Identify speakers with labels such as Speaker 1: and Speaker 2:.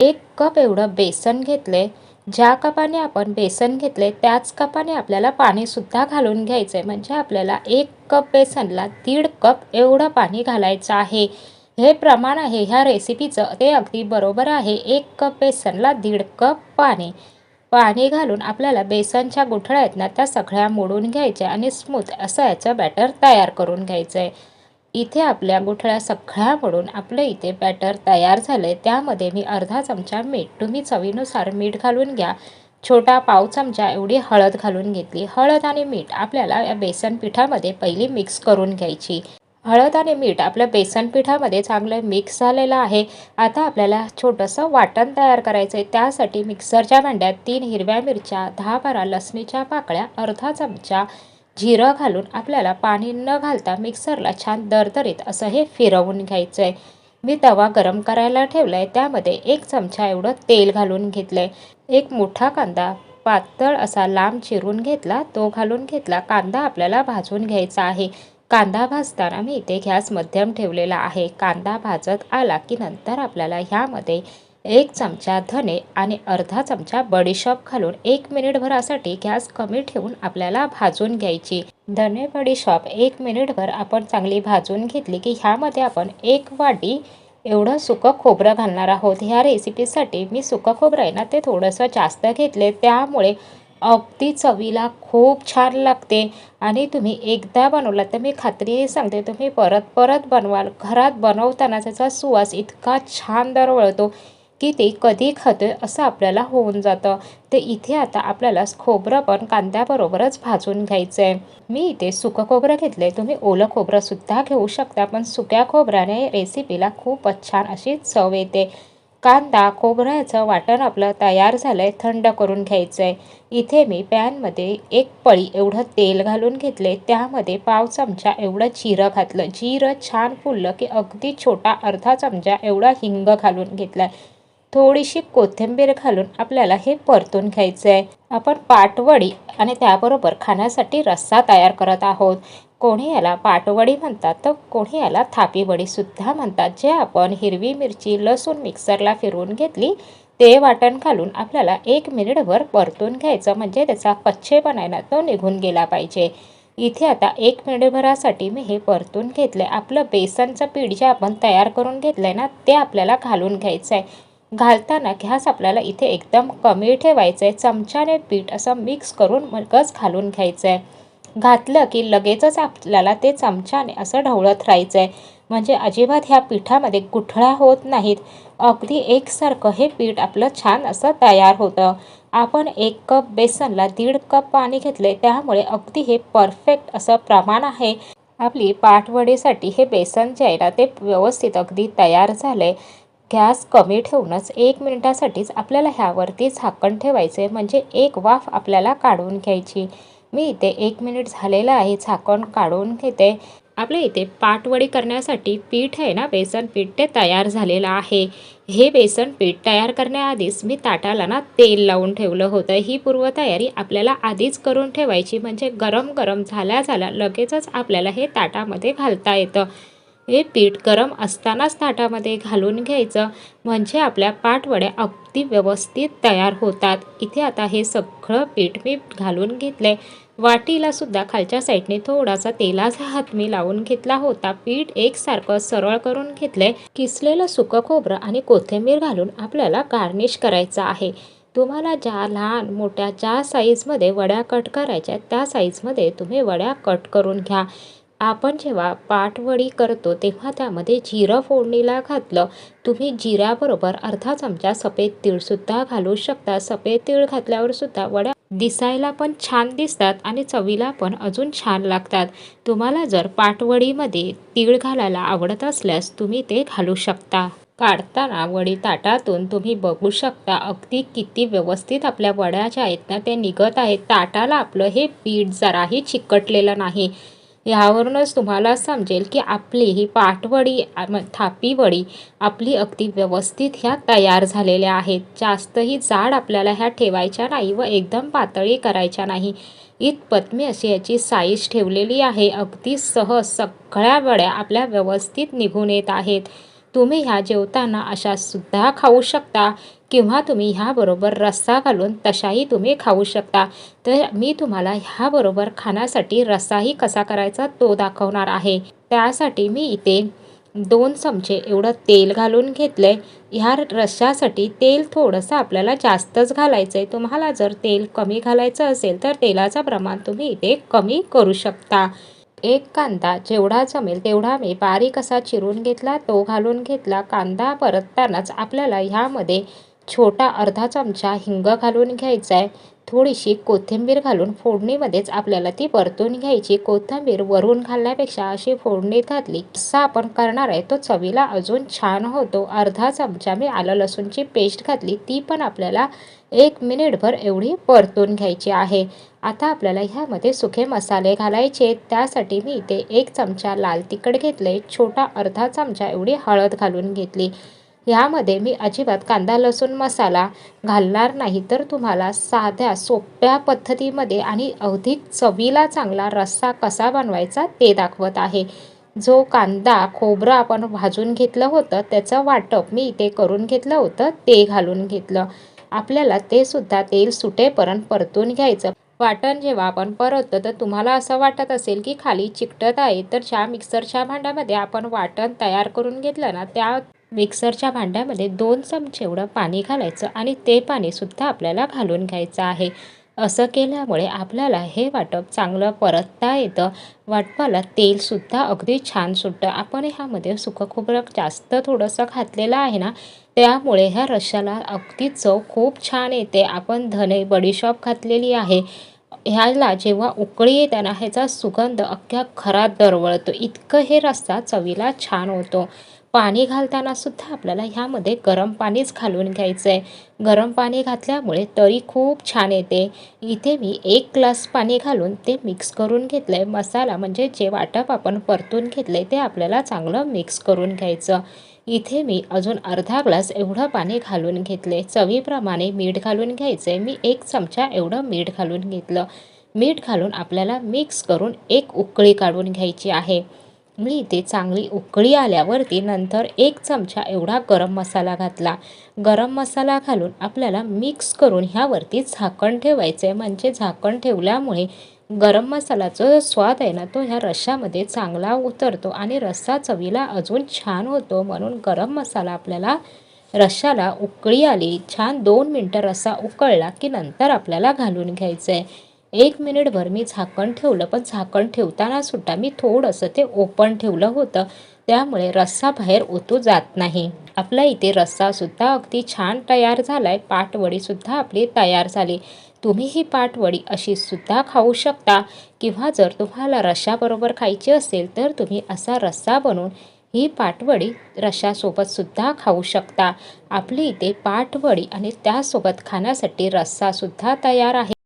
Speaker 1: एक कप एवढं बेसन घेतले. ज्या कपाने आपण बेसन घेतले त्याच कपाने आपल्याला पाणीसुद्धा घालून घ्यायचं. आहे म्हणजे आपल्याला एक कप बेसनला दीड कप एवढं पाणी घालायचं आहे. हे प्रमाण आहे ह्या रेसिपीचं ते अगदी बरोबर आहे. एक कप बेसनला दीड कप पाणी. पाणी घालून आपल्याला बेसनच्या गुठळ्या आहेत ना त्या सगळ्या मोडून घ्यायच्या आणि स्मूथ असं याचं बॅटर तयार करून घ्यायचं आहे इथे आपल्या गुठळ्या सगळ्या पडून आपलं इथे बॅटर तयार झालं. आहे त्यामध्ये मी अर्धा चमचा मीठ तुम्ही चवीनुसार मीठ घालून घ्या. छोटा पाव चमचा एवढी हळद घालून घेतली. हळद आणि मीठ आपल्याला या बेसन पिठामध्ये पहिली मिक्स करून घ्यायची. हळद आणि मीठ आपल्या बेसन पिठामध्ये चांगलं मिक्स झालेलं आहे. आता आपल्याला छोटंसं वाटण तयार करायचं आहे त्यासाठी मिक्सरच्या भांड्यात तीन हिरव्या मिरच्या दहा बारा लसणीच्या पाकळ्या अर्धा चमचा जिरं घालून आपल्याला पाणी न घालता मिक्सरला छान दरदरीत असं हे फिरवून घ्यायचं आहे मी तवा गरम करायला ठेवला आहे त्यामध्ये एक चमचा एवढं तेल घालून घेतलं आहे एक मोठा कांदा पातळ असा लांब चिरून घेतला तो घालून घेतला कांदा आपल्याला भाजून घ्यायचा आहे. कांदा भाजताना मी इथे गॅस मध्यम ठेवलेला आहे. कांदा भाजत आला की नंतर आपल्याला ह्यामध्ये एक चमचा धने आणि अर्धा चमचा बडीशॉप घालून एक मिनिटभरासाठी गॅस कमी ठेवून आपल्याला भाजून घ्यायची. धने बडीशॉप एक मिनिटभर आपण चांगली भाजून घेतली की ह्यामध्ये आपण एक वाटी एवढं सुकं खोबरं घालणार आहोत. ह्या रेसिपीसाठी मी सुकं खोबरं आहे ना ते थोडंसं जास्त घेतले. त्यामुळे अगदी चवीला खूप छान लागते. आणि तुम्ही एकदा बनवला तर मी खात्री सांगते तुम्ही परत परत बनवाल. घरात बनवताना त्याचा सुवास इतका छान दरवळतो. की ते कधी खाते असं आपल्याला होऊन जातं. ते इथे आता आपल्याला खोबरं पण कांद्याबरोबरच भाजून घ्यायचं आहे मी इथे सुकं खोबरं घेतलं आहे तुम्ही ओलं खोबरंसुद्धा घेऊ शकता पण सुक्या खोबऱ्याने रेसिपीला खूपच छान अशी चव येते. कांदा खोबऱ्याचं वाटण आपलं तयार झालं आहे थंड करून घ्यायचं आहे इथे मी पॅनमध्ये एक पळी एवढं तेल घालून घेतले त्यामध्ये पाव चमचा एवढं जिरं घातलं. जिरं छान फुललं की अगदी छोटा अर्धा चमचा एवढा हिंग घालून घेतला आहे थोडीशी कोथिंबीर घालून आपल्याला हे परतून घ्यायचं आहे आपण पाटवडी आणि त्याबरोबर खाण्यासाठी रस्सा तयार करत आहोत. कोणी याला पाटवडी म्हणतात तर कोणी याला थापी वडीसुद्धा म्हणतात. जे आपण हिरवी मिरची लसूण मिक्सरला फिरवून घेतली ते वाटण घालून आपल्याला एक मिनिटभर परतून घ्यायचं म्हणजे त्याचा कच्चेपणा ना तो निघून गेला पाहिजे. इथे आता एक मिनिटभरासाठी मी हे परतून घेतलं आहे आपलं बेसनचं पीठ जे आपण तयार करून घेतलं आहे ना ते आपल्याला घालून घ्यायचं आहे घालताना घ्यास आपल्याला इथे एकदम कमी ठेवायचं आहे चमच्याने पीठ असं मिक्स करून मगच घालून घ्यायचं आहे घातलं की लगेचच आपल्याला ते चमच्याने असं ढवळत राहायचं आहे म्हणजे अजिबात ह्या पिठामध्ये गुठळा होत नाहीत. अगदी एकसारखं हे पीठ आपलं छान असं तयार होतं. आपण एक कप बेसनला दीड कप पाणी घेतले त्यामुळे अगदी हे परफेक्ट असं प्रमाण आहे. आपली पाठवडीसाठी हे बेसन जे आहे ना ते व्यवस्थित अगदी तयार झालं आहे गॅस कमी ठेवूनच एक मिनिटासाठीच आपल्याला ह्यावरती झाकण ठेवायचे म्हणजे एक वाफ आपल्याला काढून घ्यायची. मी इथे एक मिनिट झालेलं आहे झाकण काढून घेते. आपल्या इथे पाटवडी करण्यासाठी पीठ आहे ना बेसन पीठ ते तयार झालेलं आहे. हे बेसन पीठ तयार करण्याआधीच मी ताटाला ना तेल लावून ठेवलं होतं. ही पूर्वतयारी आपल्याला आधीच करून ठेवायची. म्हणजे गरम गरम झाल्या झाल्या लगेचच आपल्याला हे ताटामध्ये घालता येतं. हे पीठ गरम असतानाच ताटामध्ये घालून घ्यायचं. म्हणजे आपल्या पाटवड्या अगदी व्यवस्थित तयार होतात. इथे आता हे सगळं पीठ मी घालून घेतलं आहे वाटीला सुद्धा खालच्या साईडने थोडासा तेलाचा हात मी लावून घेतला होता. पीठ एकसारखं सरळ करून घेतलंय. किसलेलं सुकं खोबरं आणि कोथिंबीर घालून आपल्याला गार्निश करायचं आहे. तुम्हाला ज्या लहान मोठ्या ज्या साईजमध्ये वड्या कट करायच्या त्या साईजमध्ये तुम्ही वड्या कट करून घ्या. आपण जेव्हा पाटवडी करतो तेव्हा त्यामध्ये जिरं फोडणीला घातलं. तुम्ही जिऱ्याबरोबर अर्धा चमचा सफेद तीळसुद्धा घालू शकता. सफेद तीळ घातल्यावर सुद्धा वड्या दिसायला पण छान दिसतात आणि चवीला पण अजून छान लागतात. तुम्हाला जर पाटवडीमध्ये तीळ घालायला आवडत असल्यास तुम्ही ते घालू शकता. काढताना वडी ताटातून तुम्ही बघू शकता अगदी किती व्यवस्थित आपल्या वड्या ज्या आहेत ना ते निघत आहेत. ताटाला आपलं हे पीठ जराही चिकटलेलं नाही. ह्यावरूनच तुम्हाला समजेल की आपली ही पाटवडी थापीवडी आपली अगदी व्यवस्थित ह्या तयार झालेल्या आहेत. जास्तही जाड आपल्याला ह्या ठेवायच्या नाही व एकदम पातळी करायच्या नाही. इतपत मी अशी याची साईज ठेवलेली आहे. अगदी सहज सगळ्या वड्या आपल्या व्यवस्थित निघून येत आहेत. तुम्ही ह्या जेवताना अशा सुद्धा खाऊ शकता किंवा तुम्ही ह्याबरोबर रस्सा घालून तशाही तुम्ही खाऊ शकता. तर मी तुम्हाला ह्याबरोबर खाण्यासाठी रस्साही कसा करायचा तो दाखवणार आहे. त्यासाठी मी इथे दोन चमचे एवढं तेल घालून घेतलं आहे ह्या रश्श्यासाठी तेल थोडंसं आपल्याला जास्तच घालायचं आहे तुम्हाला जर तेल कमी घालायचं असेल तर तेलाचं प्रमाण तुम्ही इथे कमी करू शकता. एक कांदा जेवढा जमेल तेवढा मी बारीक असा चिरून घेतला तो घालून घेतला. कांदा परततानाच आपल्याला ह्यामध्ये छोटा अर्धा चमचा हिंग घालून घ्यायचा आहे थोडीशी कोथिंबीर घालून फोडणीमध्येच आपल्याला ती परतून घ्यायची. कोथिंबीर वरून घालण्यापेक्षा अशी फोडणीत घातली कसा आपण करणार आहे तो चवीला अजून छान होतो. अर्धा चमचा मी आलं लसूणची पेस्ट घातली ती पण आपल्याला एक मिनिटभर एवढी परतून घ्यायची आहे. आता आपल्याला ह्यामध्ये सुखे मसाले घालायचे त्यासाठी मी इथे एक चमचा लाल तिखट घेतले छोटा अर्धा चमचा एवढी हळद घालून घेतली. ह्यामध्ये मी अजिबात कांदा लसूण मसाला घालणार नाही. तर तुम्हाला साध्या सोप्या पद्धतीमध्ये आणि अधिक चवीला चांगला रस्सा कसा बनवायचा ते दाखवत आहे. जो कांदा खोबरं आपण भाजून घेतलं होतं त्याचं वाटप मी इथे करून घेतलं होतं ते घालून घेतलं. आपल्याला ते सुद्धा तेल सुटेपर्यंत परतून घ्यायचं. वाटण जेव्हा आपण परततो तर तुम्हाला असं वाटत असेल की खाली चिकटत आहे तर ज्या मिक्सरच्या भांड्यामध्ये आपण वाटण तयार करून घेतलं ना त्या मिक्सरच्या भांड्यामध्ये दोन चमचे एवढं पाणी घालायचं आणि ते पाणीसुद्धा आपल्याला घालून घ्यायचं आहे. असं केल्यामुळे आपल्याला हे वाटप चांगलं परतता येतं. वाटपाला तेलसुद्धा अगदी छान सुटतं. आपण ह्यामध्ये सुकं खोबरं जास्त थोडंसं घातलेलं आहे ना त्यामुळे ह्या रश्याला अगदी चव खूप छान येते. आपण धने बडीशॉप घातलेली आहे. ह्याला जेव्हा उकळी येते ना ह्याचा सुगंध अख्ख्या घरात दरवळतो. इतकं हे रस्सा चवीला छान होतो. पाणी घालताना सुद्धा आपल्याला ह्यामध्ये गरम पाणीच घालून घ्यायचं आहे गरम पाणी घातल्यामुळे तरी खूप छान येते. इथे मी एक ग्लास पाणी घालून ते मिक्स करून घेतलं आहे मसाला म्हणजे जे वाटप आपण परतून घेतलं आहे ते आपल्याला चांगलं मिक्स करून घ्यायचं. इथे मी अजून अर्धा ग्लास एवढं पाणी घालून घेतले चवीप्रमाणे मीठ घालून घ्यायचं आहे मी एक चमचा एवढं मीठ घालून घेतलं. मीठ घालून आपल्याला मिक्स करून एक उकळी काढून घ्यायची आहे. मी इथे चांगली उकळी आल्यावरती नंतर एक चमचा एवढा गरम मसाला घातला. गरम मसाला घालून आपल्याला मिक्स करून ह्यावरती झाकण ठेवायचं. आहे म्हणजे झाकण ठेवल्यामुळे गरम मसालाचा जो स्वाद आहे ना तो ह्या रश्श्यामध्ये चांगला उतरतो आणि रस्सा चवीला अजून छान होतो. म्हणून गरम मसाला आपल्याला रश्श्याला उकळी आली. छान दोन मिनटं रस्सा उकळला की नंतर आपल्याला घालून घ्यायचं आहे एक मिनिटभर मी झाकण ठेवलं पण झाकण ठेवताना सुद्धा मी थोडंसं ते ओपन ठेवलं होतं. त्यामुळे रस्सा बाहेर ओतू जात नाही. आपला इथे रस्सासुद्धा अगदी छान तयार झाला आहे पाटवडीसुद्धा आपली तयार झाली. तुम्ही ही पाटवडी अशी सुद्धा खाऊ शकता. किंवा जर तुम्हाला रश्शाबरोबर खायची असेल तर तुम्ही असा रस्सा बनवून ही पाटवडी रश्शासोबतसुद्धा खाऊ शकता. आपली इथे पाटवडी आणि त्यासोबत खाण्यासाठी रस्सासुद्धा तयार आहे.